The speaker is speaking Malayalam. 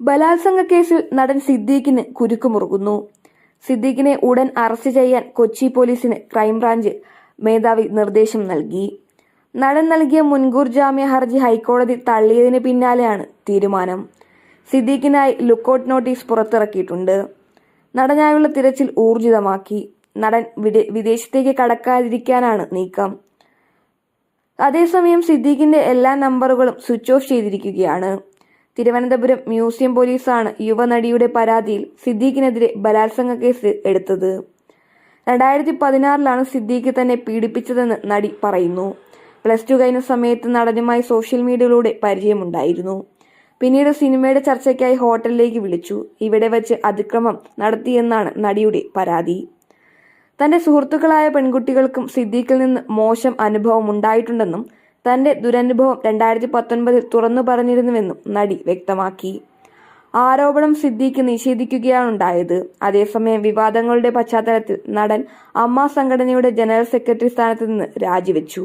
ബലാത്സംഗ കേസിൽ നടൻ സിദ്ദീഖിന് കുരുക്കുമുറുകുന്നു. സിദ്ദീഖിനെ ഉടൻ അറസ്റ്റ് ചെയ്യാൻ കൊച്ചി പോലീസിന് ക്രൈംബ്രാഞ്ച് മേധാവി നിർദ്ദേശം നൽകി. നടൻ നൽകിയ മുൻകൂർ ജാമ്യ ഹർജി ഹൈക്കോടതി തള്ളിയതിന് പിന്നാലെയാണ് തീരുമാനം. സിദ്ദീഖിനായി ലുക്കൌട്ട് നോട്ടീസ് പുറത്തിറക്കിയിട്ടുണ്ട്. നടനായുള്ള തിരച്ചിൽ ഊർജിതമാക്കി. നടൻ വിദേ- വിദേശത്തേക്ക് കടക്കാതിരിക്കാനാണ് നീക്കം. അതേസമയം സിദ്ദീഖിന്റെ എല്ലാ നമ്പറുകളും സ്വിച്ച് ഓഫ് ചെയ്തിരിക്കുകയാണ്. തിരുവനന്തപുരം മ്യൂസിയം പോലീസാണ് യുവനടിയുടെ പരാതിയിൽ സിദ്ദീഖിനെതിരെ ബലാത്സംഗ കേസ് എടുത്തത്. രണ്ടായിരത്തി പതിനാറിലാണ് സിദ്ദീഖ് തന്നെ പീഡിപ്പിച്ചതെന്ന് നടി പറയുന്നു. പ്ലസ് ടു കഴിഞ്ഞ സമയത്ത് നടനുമായി സോഷ്യൽ മീഡിയയിലൂടെ പരിചയമുണ്ടായിരുന്നു. പിന്നീട് സിനിമയുടെ ചർച്ചയ്ക്കായി ഹോട്ടലിലേക്ക് വിളിച്ചു. ഇവിടെ വെച്ച് അതിക്രമം നടത്തിയെന്നാണ് നടിയുടെ പരാതി. തന്റെ സുഹൃത്തുക്കളായ പെൺകുട്ടികൾക്കും സിദ്ദീഖിൽ നിന്ന് മോശം അനുഭവം ഉണ്ടായിട്ടുണ്ടെന്നും തന്റെ ദുരനുഭവം രണ്ടായിരത്തി പത്തൊൻപതിൽ തുറന്നു പറഞ്ഞിരുന്നുവെന്നും നടി വ്യക്തമാക്കി. ആരോപണം സിദ്ദീഖ് നിഷേധിക്കുകയാണുണ്ടായത് അതേസമയം വിവാദങ്ങളുടെ പശ്ചാത്തലത്തിൽ നടൻ അമ്മ സംഘടനയുടെ ജനറൽ സെക്രട്ടറി സ്ഥാനത്ത് നിന്ന് രാജിവെച്ചു.